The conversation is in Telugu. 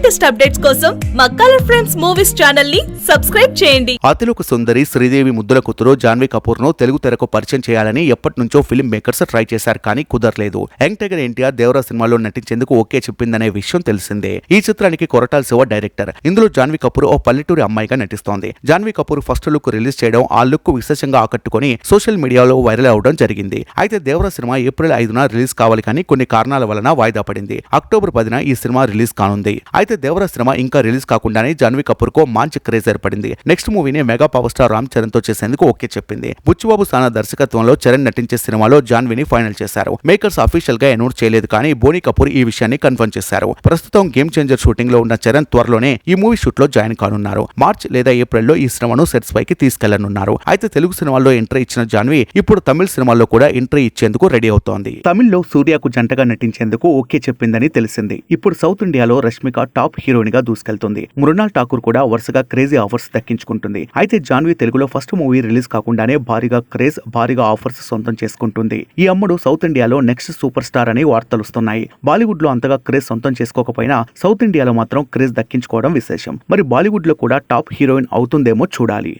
లేటెస్ట్ అప్డేట్స్ కోసం మా కలర్ ఫ్రెండ్స్ మూవీస్ ఛానల్ని సబ్స్క్రైబ్ చేయండి. అతిలోక సుందరి శ్రీదేవి ముద్దుల కూతురు జాన్వీ కపూర్ను తెలుగు తెరకు పరిచయం చేయాలని ఎప్పటి నుంచో ఫిల్మ్ మేకర్స్ ట్రై చేశారు కానీ కుదరలేదు. యంగ్ టైగర్ ఎన్టీఆర్ దేవరా సినిమాలో నటించేందుకు ఓకే చెప్పిందనే విషయం తెలిసిందే. ఈ చిత్రానికి కొరటాల శివ డైరెక్టర్ ఇందులో జాన్వీ కపూర్ ఓ పల్లెటూరి అమ్మాయిగా నటిస్తోంది. Janhvi Kapoor first look release చేయడం ఆ లుక్ విశేషంగా ఆకట్టుకుని సోషల్ మీడియాలో వైరల్ అవడం జరిగింది. అయితే దేవరా సినిమా ఏప్రిల్ ఐదున రిలీజ్ కావాలి కానీ కొన్ని కారణాల వలన వాయిదా పడింది. అక్టోబర్ పదిన ఈ సినిమా రిలీజ్ కానుంది. అయితే దేవరా సినిమా ఇంకా రిలీజ్ కాకుండానే జాన్వీ కపూర్కు మంచి క్రేజ్ ఏర్పడింది. నెక్స్ట్ మూవీని మెగా పవర్ స్టార్ రామ్ చరణ్తో చేసేందుకు ఓకే చెప్పింది. బుచ్చిబాబు సానా దర్శకత్వంలో చరణ్ నటించే సినిమాలో జాన్వీని ఫైనల్ చేశారు. మేకర్స్ అఫీషియల్గా అనౌన్స్ చేయలేదు కానీ బోని కపూర్ ఈ విషయాన్ని కన్ఫర్మ్ చేశారు. ప్రస్తుతం గేమ్ చేంజర్ షూటింగ్లో ఉన్న చరణ్ త్వరలోనే ఈ మూవీ షూట్లో జాయిన్ కానున్నారు. మార్చ్ లేదా ఏప్రిల్లో ఈ సినిమాను సెట్స్ పైకి తీసుకెళ్ళనున్నారు. అయితే తెలుగు సినిమాల్లో ఎంట్రీ ఇచ్చిన జాన్వీ ఇప్పుడు తమిళ సినిమాల్లో కూడా ఎంట్రీ ఇచ్చేందుకు రెడీ అవుతోంది. తమిళ్ళో సూర్యకు జంటగా నటించేందుకు ఓకే చెప్పిందని తెలిసింది. ఇప్పుడు సౌత్ ఇండియాలో రష్మిక టాప్ హీరోయిన్గా దూసుకెళ్తుంది. మృణాల్ ఠాకూర్ కూడా వరుసగా క్రేజీ ఆఫర్స్ దక్కించుకుంటుంది. అయితే జాన్వీ తెలుగులో ఫస్ట్ మూవీ రిలీజ్ కాకుండానే భారీగా క్రేజ్ భారీగా ఆఫర్స్ సొంతం చేసుకుంటుంది. ఈ అమ్మడు సౌత్ ఇండియాలో నెక్స్ట్ సూపర్ స్టార్ అని వార్తలు వస్తున్నాయి బాలీవుడ్లో అంతగా క్రేజ్ సొంతం చేసుకోకపోయినా సౌత్ ఇండియాలో మాత్రం క్రేజ్ దక్కించుకోవడం విశేషం. మరి బాలీవుడ్లో కూడా టాప్ హీరోయిన్ అవుతుందేమో చూడాలి.